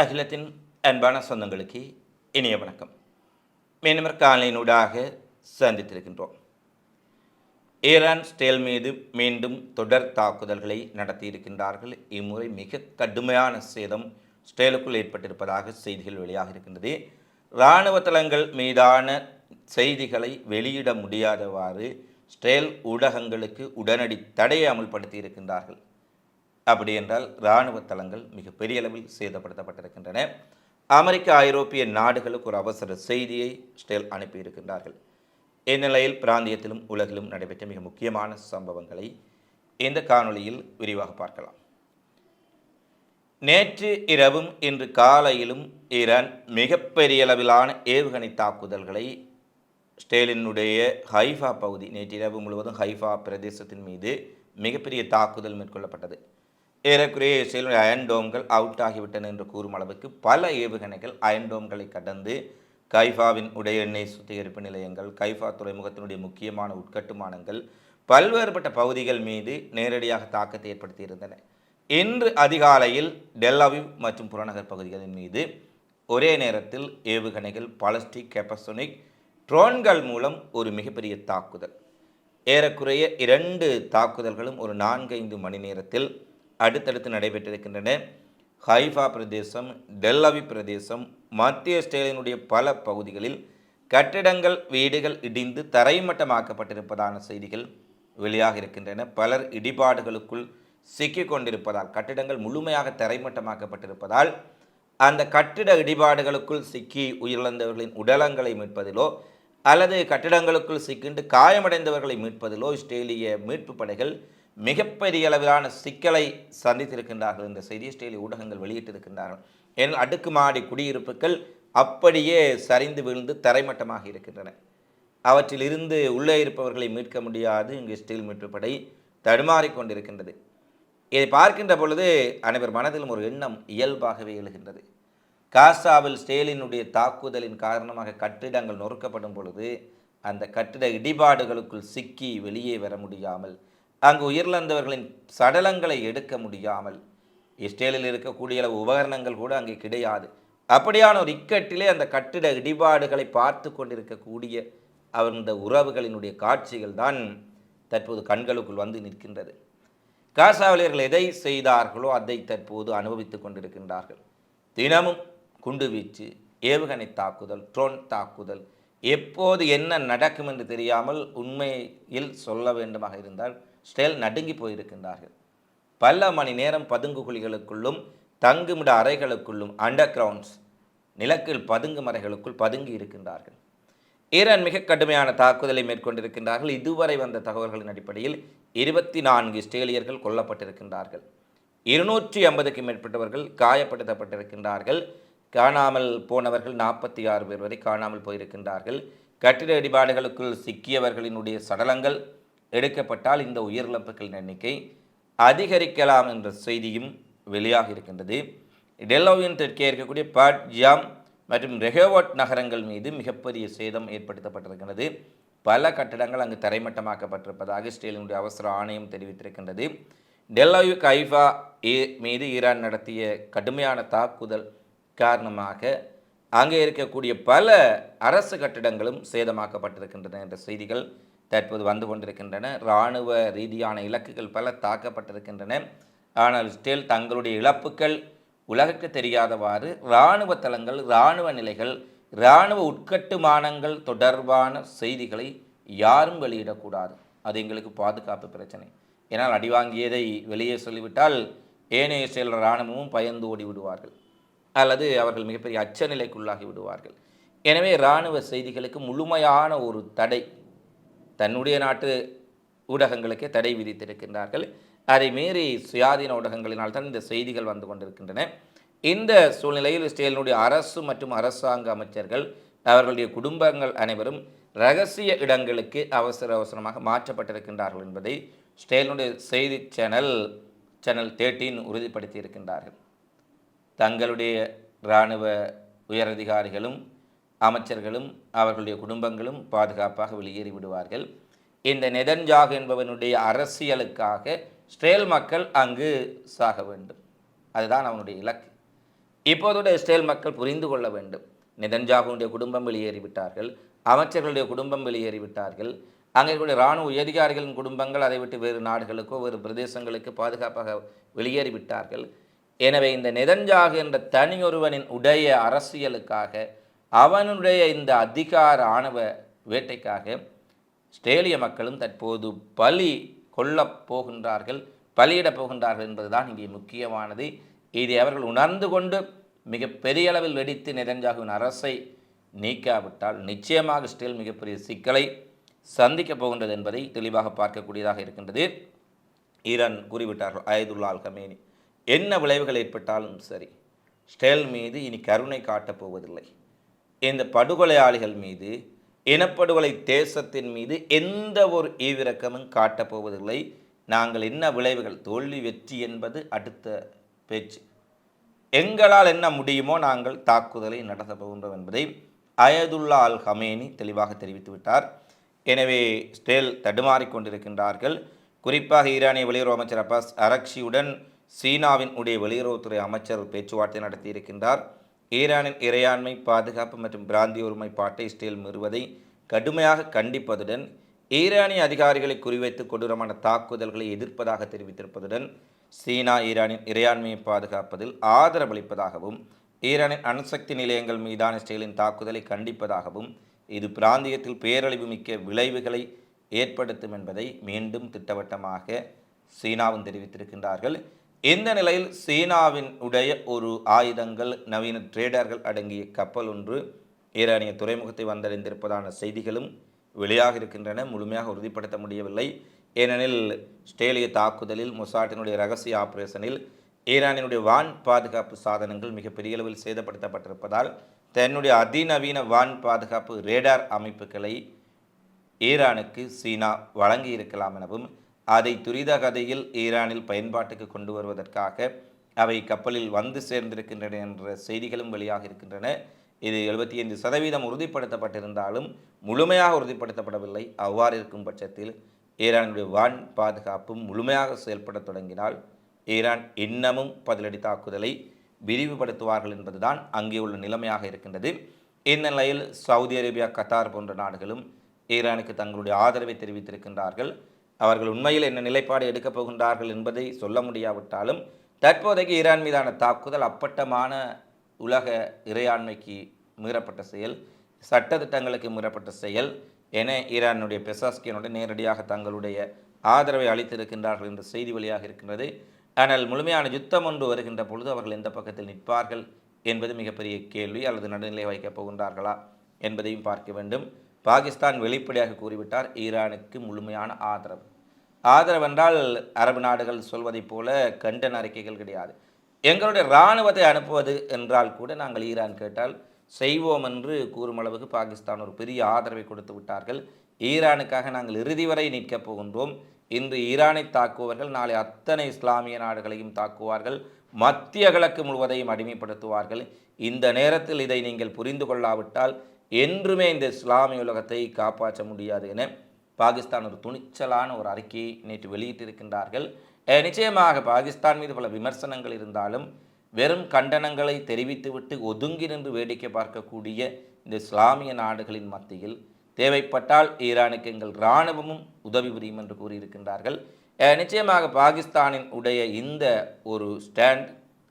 அகிலத்தின் அன்பான சொந்தங்களுக்கு இனிய வணக்கம். மீனவர் காலையினூடாக சந்தித்திருக்கின்றோம். ஈரான் ஸ்டேல் மீது மீண்டும் தொடர் தாக்குதல்களை நடத்தியிருக்கின்றார்கள். இம்முறை மிக கடுமையான சேதம் ஸ்டேலுக்குள் ஏற்பட்டிருப்பதாக செய்திகள் வெளியாக இருக்கின்றது. இராணுவ தளங்கள் மீதான செய்திகளை வெளியிட முடியாதவாறு ஸ்டேல் ஊடகங்களுக்கு உடனடி தடையை அமல்படுத்தி இருக்கின்றார்கள் அப்படி என்றால் இராணுவ தளங்கள் மிக பெரிய அளவில் சேதப்படுத்தப்பட்டிருக்கின்றன. அமெரிக்க ஐரோப்பிய நாடுகளுக்கு ஒரு அவசர செய்தியை ஸ்டேல் அனுப்பியிருக்கின்றார்கள். இந்நிலையில் பிராந்தியத்திலும் உலகிலும் நடைபெற்ற மிக முக்கியமான சம்பவங்களை இந்த காணொளியில் விரிவாக பார்க்கலாம். நேற்று இரவும் இன்று காலையிலும் ஈரான் மிகப்பெரிய அளவிலான ஏவுகணை தாக்குதல்களை ஸ்டேலினுடைய ஹைஃபா பகுதி நேற்று இரவு முழுவதும் ஹைஃபா பிரதேசத்தின் மீது மிகப்பெரிய தாக்குதல் மேற்கொள்ளப்பட்டது. ஏறக்குறைய இஸ்ரேலுடைய அயன்டோம்கள் அவுட் ஆகிவிட்டன என்று கூறும் அளவுக்கு பல ஏவுகணைகள் அயன்டோம்களை கடந்து கைஃபாவின் உடைய எண்ணெய் சுத்திகரிப்பு நிலையங்கள் கைஃபா துறைமுகத்தினுடைய முக்கியமான உட்கட்டுமானங்கள் பல்வேறுபட்ட பகுதிகள் மீது நேரடியாக தாக்கத்தை ஏற்படுத்தியிருந்தன. இன்று அதிகாலையில் டெல்லவிவ் மற்றும் புறநகர் பகுதிகளின் மீது ஒரே நேரத்தில் ஏவுகணைகள் பாலஸ்டிக் கெப்பசோனிக் ட்ரோன்கள் மூலம் ஒரு மிகப்பெரிய தாக்குதல். ஏறக்குறைய இரண்டு தாக்குதல்களும் ஒரு நான்கைந்து மணி நேரத்தில் அடுத்தடுத்து நடைபெற்றிருக்கின்றன. ஹைஃபா பிரதேசம் டெல்லவி பிரதேசம் மத்திய ஸ்டேலினுடைய பல பகுதிகளில் கட்டிடங்கள் வீடுகள் இடிந்து தரைமட்டமாக்கப்பட்டிருப்பதான செய்திகள் வெளியாக இருக்கின்றன. பலர் இடிபாடுகளுக்குள் சிக்கிக் கொண்டிருப்பதால் கட்டிடங்கள் முழுமையாக தரைமட்டமாக்கப்பட்டிருப்பதால் அந்த கட்டிட இடிபாடுகளுக்குள் சிக்கி உயிரிழந்தவர்களின் உடலங்களை மீட்பதிலோ அல்லது கட்டிடங்களுக்குள் சிக்கிண்டு காயமடைந்தவர்களை மீட்பதிலோ இஸ்ரேலிய மீட்பு படைகள் மிகப்பெரிய அளவிலான சிக்கலை சந்தித்திருக்கின்றார்கள். என்ற செய்தி இஸ்ரேலிய ஊடகங்கள் வெளியிட்டிருக்கின்றார்கள். ஏனால் அடுக்குமாடி குடியிருப்புகள் அப்படியே சரிந்து விழுந்து தரைமட்டமாக இருக்கின்றன. அவற்றில் இருந்து உள்ளே இருப்பவர்களை மீட்க முடியாது. இங்கு ஸ்டீல் மீட்பு படை தடுமாறிக்கொண்டிருக்கின்றது இதை பார்க்கின்ற பொழுது அனைவர் மனதிலும் ஒரு எண்ணம் இயல்பாகவே எழுகின்றது. காசாவில் ஸ்டேலினுடைய தாக்குதலின் காரணமாக கட்டிடங்கள் நொறுக்கப்படும் பொழுது அந்த கட்டிட இடிபாடுகளுக்குள் சிக்கி வெளியே வர முடியாமல் அங்கு உயிரிழந்தவர்களின் சடலங்களை எடுக்க முடியாமல் இஸ்ரேலில் இருக்கக்கூடிய அளவு உபகரணங்கள் கூட அங்கே கிடையாது. அப்படியான ஒரு இக்கட்டிலே அந்த கட்டிட இடிபாடுகளை பார்த்து கொண்டிருக்கக்கூடிய அவருடைய உறவுகளினுடைய காட்சிகள் தான் தற்போது கண்களுக்குள் வந்து நிற்கின்றது. காசாவிலியர்கள் எதை செய்தார்களோ அதை தற்போது அனுபவித்துக் கொண்டிருக்கின்றார்கள். தினமும் குண்டுவீச்சு ஏவுகணை தாக்குதல் ட்ரோன் தாக்குதல் எப்போது என்ன நடக்கும் என்று தெரியாமல் உண்மையில் சொல்ல வேண்டுமாக இருந்தால் ஸ்டேல் நடுங்கி போயிருக்கின்றார்கள். பல மணி நேரம் பதுங்கு குழிகளுக்குள்ளும் தங்குமிட அறைகளுக்குள்ளும் அண்டர் கிரவுண்ட்ஸ் நிலக்கில் பதுங்கும் அறைகளுக்குள் பதுங்கி இருக்கின்றார்கள். ஈரான் மிக கடுமையான தாக்குதலை மேற்கொண்டிருக்கின்றார்கள். இதுவரை வந்த தகவல்களின் அடிப்படையில் இருபத்தி நான்கு இஸ்ரேலியர்கள் கொல்லப்பட்டிருக்கின்றார்கள். இருநூற்றி ஐம்பதுக்கும் மேற்பட்டவர்கள் காயப்படுத்தப்பட்டிருக்கின்றார்கள். காணாமல் போனவர்கள் நாற்பத்தி ஆறு பேர் வரை காணாமல் போயிருக்கின்றார்கள். கட்டிட இடிபாடுகளுக்குள் சிக்கியவர்களினுடைய சடலங்கள் எடுக்கப்பட்டால் இந்த உயிரிழப்புகளின் எண்ணிக்கை அதிகரிக்கலாம் என்ற செய்தியும் வெளியாக இருக்கின்றது. டெல்லோவின் தெற்கே இருக்கக்கூடிய பாட் ஜாம் மற்றும் ரெஹோவாட் நகரங்கள் மீது மிகப்பெரிய சேதம் ஏற்படுத்தப்பட்டிருக்கின்றது. பல கட்டடங்கள் அங்கு தரைமட்டமாக்கப்பட்டிருப்பதாக இஸ்ரேலினுடைய அவசர ஆணையம் தெரிவித்திருக்கின்றது. டெல்லாயு கைஃபா ஏ மீது ஈரான் நடத்திய கடுமையான தாக்குதல் காரணமாக அங்கே இருக்கக்கூடிய பல அரசு கட்டிடங்களும் சேதமாக்கப்பட்டிருக்கின்றன என்ற செய்திகள் தற்போது வந்து கொண்டிருக்கின்றன. இராணுவ ரீதியான இலக்குகள் பல தாக்கப்பட்டிருக்கின்றன. ஆனால் ஸ்டேல் தங்களுடைய இழப்புகள் உலகுக்கு தெரியாதவாறு இராணுவ தளங்கள் இராணுவ நிலைகள் இராணுவ உட்கட்டுமானங்கள் தொடர்பான செய்திகளை யாரும் வெளியிடக்கூடாது. அது எங்களுக்கு பாதுகாப்பு பிரச்சனை. ஏன்னால் அடிவாங்கியதை வெளியே சொல்லிவிட்டால் ஏனைய செயல் இராணுவமும் பயந்து ஓடி விடுவார்கள். அல்லது அவர்கள் மிகப்பெரிய அச்ச நிலைக்குள்ளாகி விடுவார்கள். எனவே இராணுவ செய்திகளுக்கு முழுமையான ஒரு தடை தன்னுடைய நாட்டு ஊடகங்களுக்கே தடை விதித்திருக்கின்றார்கள். அதை மீறி சுயாதீன ஊடகங்களினால் தான் இந்த செய்திகள் வந்து கொண்டிருக்கின்றன. இந்த சூழ்நிலையில் இஸ்ரேலினுடைய அரசு மற்றும் அரசாங்க அமைச்சர்கள் அவர்களுடைய குடும்பங்கள் அனைவரும் ரகசிய இடங்களுக்கு அவசர அவசரமாக மாற்றப்பட்டிருக்கின்றார்கள் என்பதை ஸ்டேலினுடைய செய்தி சேனல் சேனல் தேர்ட்டீன் உறுதிப்படுத்தி இருக்கின்றார்கள் தங்களுடைய இராணுவ உயரதிகாரிகளும் அமைச்சர்களும் அவர்களுடைய குடும்பங்களும் பாதுகாப்பாக வெளியேறி விடுவார்கள். இந்த நெதன்ஜாக் என்பவனுடைய அரசியலுக்காக ஸ்ட்ரேல் மக்கள் அங்கு சாக வேண்டும். அதுதான் அவனுடைய இலக்கு. இப்போதுடைய இஸ்ரேல் மக்கள் புரிந்து கொள்ள வேண்டும். நெதன்ஜாகுடைய குடும்பம் வெளியேறிவிட்டார்கள் அமைச்சர்களுடைய குடும்பம் வெளியேறிவிட்டார்கள் அங்கே இருக்கக்கூடிய இராணுவ உயதிகாரிகளின் குடும்பங்கள் அதை விட்டு வேறு நாடுகளுக்கோ வேறு பிரதேசங்களுக்கு பாதுகாப்பாக வெளியேறிவிட்டார்கள் எனவே இந்த நெதன்ஜாகு என்ற தனியொருவனின் உடைய அரசியலுக்காக அவனுடைய இந்த அதிகார ஆணவ வேட்டைக்காக ஸ்ட்ரேலிய மக்களும் தற்போது பலி கொல்லப் போகின்றார்கள் பலியிடப் போகின்றார்கள் என்பதுதான் இங்கே முக்கியமானது. இதை அவர்கள் உணர்ந்து கொண்டு மிக பெரிய அளவில் வெடித்து நெதன்ஜாகுவின் அரசை நீக்காவிட்டால் நிச்சயமாக ஸ்டேல் மிகப்பெரிய சிக்கலை சந்திக்கப் போகின்றது என்பதை தெளிவாக பார்க்கக்கூடியதாக இருக்கின்றது. ஈரான் கூறிவிட்டார்கள் அயதுல்லால் கமேனி என்ன விளைவுகள் ஏற்பட்டாலும் சரி ஸ்டேல் மீது இனி கருணை காட்டப் போவதில்லை. இந்த படுகொலையாளிகள் மீது இனப்படுகொலை தேசத்தின் மீது எந்த ஒரு ஈவிரக்கமும் காட்டப்போவதில்லை நாங்கள் என்ன விளைவுகள்? தோல்வி வெற்றி என்பது அடுத்த பேச்சு. எங்களால் என்ன முடியுமோ நாங்கள் தாக்குதலை நடத்த போகின்றோம் என்பதை அயதுல்லா அல் ஹமேனி தெளிவாக தெரிவித்துவிட்டார் எனவே ஸ்டேல் தடுமாறிக்கொண்டிருக்கின்றார்கள் குறிப்பாக ஈரானிய வெளியுறவு அமைச்சர் அப்பாஸ் அரக்ஷியுடன் சீனாவின் உடைய வெளியுறவுத்துறை அமைச்சர் பேச்சுவார்த்தை நடத்தியிருக்கின்றார். ஈரானின் இறையாண்மை பாதுகாப்பு மற்றும் பிராந்திய ஒருமைப்பாட்டை இஸ்ரேல் மீறுவதை கடுமையாக கண்டிப்பதுடன் ஈரானிய அதிகாரிகளை குறிவைத்து கொடூரமான தாக்குதல்களை எதிர்ப்பதாக தெரிவித்திருப்பதுடன் சீனா ஈரானின் இறையாண்மையை பாதுகாப்பதில் ஆதரவளிப்பதாகவும் ஈரானின் அணுசக்தி நிலையங்கள் மீதான இஸ்ரேலின் தாக்குதலை கண்டிப்பதாகவும் இது பிராந்தியத்தில் பேரழிவு மிக்க விளைவுகளை ஏற்படுத்தும் என்பதை மீண்டும் திட்டவட்டமாக சீனாவும் தெரிவித்திருக்கின்றார்கள். இந்த நிலையில் சீனாவின் உடைய ஒரு ஆயுதங்கள் நவீன ட்ரேடர்கள் அடங்கிய கப்பல் ஒன்று ஈரானிய துறைமுகத்தை வந்தடைந்திருப்பதான செய்திகளும் வெளியாக இருக்கின்றன. முழுமையாக உறுதிப்படுத்த முடியவில்லை. ஏனெனில் ஸ்டேலிய தாக்குதலில் மொசாட்டினுடைய ரகசிய ஆபரேஷனில் ஈரானினுடைய வான் பாதுகாப்பு சாதனங்கள் மிகப்பெரிய அளவில் சேதப்படுத்தப்பட்டிருப்பதால் தன்னுடைய அதிநவீன வான் பாதுகாப்பு ரேடார் அமைப்புகளை ஈரானுக்கு சீனா வழங்கி இருக்கலாம் எனவும் அதை துரித கதையில் ஈரானில் பயன்பாட்டுக்கு கொண்டு வருவதற்காக அவை கப்பலில் வந்து சேர்ந்திருக்கின்றன என்ற செய்திகளும் வெளியாக இருக்கின்றன. இது எழுபத்தி ஐந்து சதவீதம் உறுதிப்படுத்தப்பட்டிருந்தாலும் முழுமையாக உறுதிப்படுத்தப்படவில்லை. அவ்வாறு இருக்கும் பட்சத்தில் ஈரானுடைய வான் பாதுகாப்பும் முழுமையாக செயல்பட தொடங்கினால் ஈரான் இன்னமும் பதிலடி தாக்குதலை விரிவுபடுத்துவார்கள் என்பதுதான் அங்கே உள்ள நிலைமையாக இருக்கின்றது. இந்த நிலையில் சவுதி அரேபியா கத்தார் போன்ற நாடுகளும் ஈரானுக்கு தங்களுடைய ஆதரவை தெரிவித்திருக்கின்றார்கள். அவர்கள் உண்மையில் என்ன நிலைப்பாடு எடுக்கப் போகின்றார்கள் என்பதை சொல்ல முடியாவிட்டாலும் தற்போதைக்கு ஈரான் மீதான தாக்குதல் அப்பட்டமான உலக இறையாண்மைக்கு மீறப்பட்ட செயல் சட்டத்திட்டங்களுக்கு மீறப்பட்ட செயல் என ஈரானுடைய பெசாஸ்கியனுடன் நேரடியாக தங்களுடைய ஆதரவை அளித்திருக்கின்றார்கள் என்ற செய்தி வழியாக இருக்கின்றது. ஆனால் முழுமையான யுத்தம் ஒன்று வருகின்ற பொழுது அவர்கள் எந்த பக்கத்தில் நிற்பார்கள் என்பது மிகப்பெரிய கேள்வி அல்லது நடுநிலை வைக்கப் போகின்றார்களா என்பதையும் பார்க்க வேண்டும். பாகிஸ்தான் வெளிப்படையாக கூறிவிட்டார் ஈரானுக்கு முழுமையான ஆதரவு. ஆதரவென்றால் அரபு நாடுகள் சொல்வதைப் போல கண்டன அறிக்கைகள் கிடையாது. எங்களுடைய இராணுவத்தை அனுப்புவது என்றால் கூட நாங்கள் ஈரான் கேட்டால் செய்வோம் என்று கூறும் அளவுக்கு பாகிஸ்தான் ஒரு பெரிய ஆதரவை கொடுத்து விட்டார்கள். ஈரானுக்காக நாங்கள் இறுதி வரை நிற்கப் போகின்றோம். இன்று ஈரானை தாக்குவார்கள் நாளை அத்தனை இஸ்லாமிய நாடுகளையும் தாக்குவார்கள். மத்திய கிழக்கு முழுவதையும் அடிமைப்படுத்துவார்கள். இந்த நேரத்தில் இதை நீங்கள் புரிந்து கொள்ளாவிட்டால் என்றுமே இந்த இஸ்லாமிய உலகத்தை காப்பாற்ற முடியாது என பாகிஸ்தான் ஒரு துணிச்சலான ஒரு அறிக்கையை நேற்று வெளியிட்டிருக்கின்றார்கள். நிச்சயமாக பாகிஸ்தான் மீது பல விமர்சனங்கள் இருந்தாலும் வெறும் கண்டனங்களை தெரிவித்துவிட்டு ஒதுங்கி நின்று வேடிக்கை பார்க்கக்கூடிய இந்த இஸ்லாமிய நாடுகளின் மத்தியில் தேவைப்பட்டால் ஈரானுக்கு எங்கள் இராணுவமும் உதவி புரியும் என்று கூறியிருக்கின்றார்கள். நிச்சயமாக பாகிஸ்தானின் உடைய இந்த ஒரு ஸ்டாண்ட்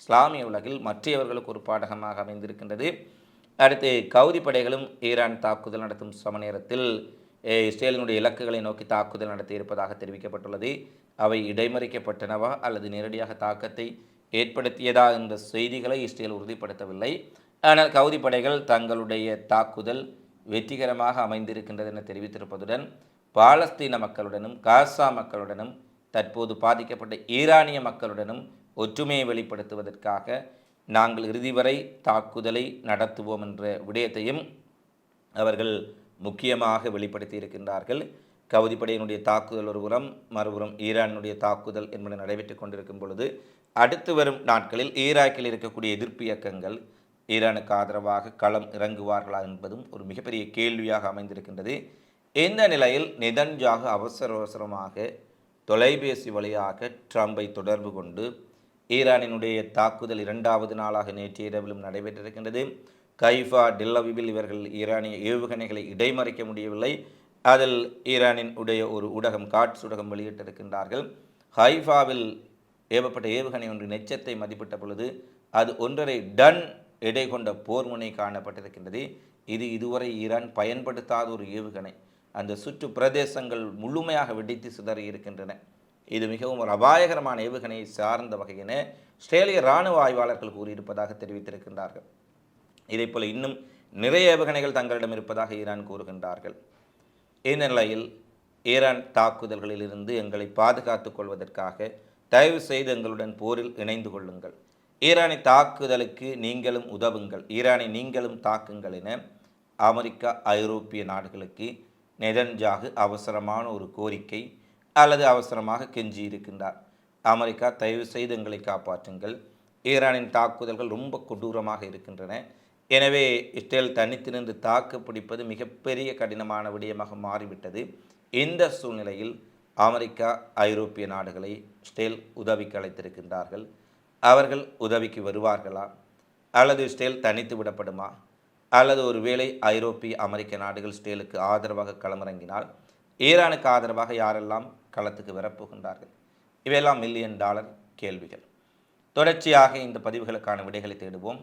இஸ்லாமிய உலகில் மற்றவர்களுக்கு ஒரு பாடகமாக அமைந்திருக்கின்றது. அடுத்து கவுதி படைகளும் ஈரான் தாக்குதல் நடத்தும் சம நேரத்தில் இஸ்ரேலினுடைய இலக்குகளை நோக்கி தாக்குதல் நடத்தியிருப்பதாக தெரிவிக்கப்பட்டுள்ளது. அவை இடைமறிக்கப்பட்டனவா அல்லது நேரடியாக தாக்கத்தை ஏற்படுத்தியதா என்ற செய்திகளை இஸ்ரேல் உறுதிப்படுத்தவில்லை. ஆனால் கவுதி படைகள் தங்களுடைய தாக்குதல் வெற்றிகரமாக அமைந்திருக்கின்றது என தெரிவித்திருப்பதுடன் பாலஸ்தீன மக்களுடனும் காசா மக்களுடனும் தற்போது பாதிக்கப்பட்ட ஈரானிய மக்களுடனும் ஒற்றுமையை வெளிப்படுத்துவதற்காக நாங்கள் இறுதி வரை தாக்குதலை நடத்துவோம் என்ற விடயத்தையும் அவர்கள் முக்கியமாக வெளிப்படுத்தி இருக்கின்றார்கள் கவுதிப்படையினுடைய தாக்குதல் ஒருபுறம் மறுபுறம் ஈரானுடைய தாக்குதல் என்பது நடைபெற்று கொண்டிருக்கும் பொழுது அடுத்து வரும் நாட்களில் ஈராக்கில் இருக்கக்கூடிய எதிர்ப்பு இயக்கங்கள் ஈரானுக்கு ஆதரவாக களம் இறங்குவார்களா என்பதும் ஒரு மிகப்பெரிய கேள்வியாக அமைந்திருக்கின்றது. இந்த நிலையில் நிதன்ஜாக அவசர அவசரமாக தொலைபேசி வழியாக ட்ரம்பை தொடர்பு கொண்டு ஈரானினுடைய தாக்குதல் இரண்டாவது நாளாக நேற்று இரவிலும் நடைபெற்றிருக்கின்றது. கைஃபா டில்லவிபில் இவர்கள் ஈரானிய ஏவுகணைகளை இடைமறிக்க முடியவில்லை. அதில் ஈரானின் உடைய ஒரு ஊடகம் காட்ஸ் ஊடகம் வெளியிட்டிருக்கின்றார்கள். ஹைஃபாவில் ஏவப்பட்ட ஏவுகணை ஒன்று நெச்சத்தை மதிப்பிட்ட பொழுது அது ஒன்றரை டன் எடை கொண்ட போர்முனை காணப்பட்டிருக்கின்றது. இது இதுவரை ஈரான் பயன்படுத்தாத ஒரு ஏவுகணை. அந்த சுற்று பிரதேசங்கள் முழுமையாக வெடித்து சிதறி இருக்கின்றன. இது மிகவும் ஒரு அபாயகரமான ஏவுகணையை சார்ந்த வகையின ஆஸ்திரேலிய இராணுவ ஆய்வாளர்கள் கூறியிருப்பதாக தெரிவித்திருக்கின்றார்கள். இதேபோல இன்னும் நிறைய ஏவுகணைகள் தங்களிடம் இருப்பதாக ஈரான் கூறுகின்றார்கள். இந்த நிலையில் ஈரான் தாக்குதல்களிலிருந்து எங்களை பாதுகாத்துக் கொள்வதற்காக தயவு செய்து எங்களுடன் போரில் இணைந்து கொள்ளுங்கள். ஈரானை தாக்குதலுக்கு நீங்களும் உதவுங்கள். ஈரானை நீங்களும் தாக்குங்கள் என அமெரிக்கா ஐரோப்பிய நாடுகளுக்கு நெதன்ஜாகு அவசரமான ஒரு கோரிக்கை அல்லது அவசரமாக கெஞ்சி இருக்கின்றார் அமெரிக்கா தயவு செய்து எங்களை காப்பாற்றுங்கள். ஈரானின் தாக்குதல்கள் ரொம்ப கொடூரமாக இருக்கின்றன. எனவே இஸ்ரேல் தனித்து நின்று தாக்கு பிடிப்பது மிகப்பெரிய கடினமான விடயமாக மாறிவிட்டது. இந்த சூழ்நிலையில் அமெரிக்கா ஐரோப்பிய நாடுகளை இஸ்ரேல் உதவிக்கு அழைத்திருக்கின்றார்கள். அவர்கள் உதவிக்கு வருவார்களா? அல்லது இஸ்ரேல் தனித்து விடப்படுமா? அல்லது ஒருவேளை ஐரோப்பிய அமெரிக்க நாடுகள் இஸ்ரேலுக்கு ஆதரவாக களமிறங்கினால் ஈரானுக்கு ஆதரவாக யாரெல்லாம் களத்துக்கு வரப்போகின்றார்கள்? இவையெல்லாம் மில்லியன் டாலர் கேள்விகள். தொடர்ச்சியாக இந்த பதிவுகளுக்கான விடைகளை தேடுவோம்.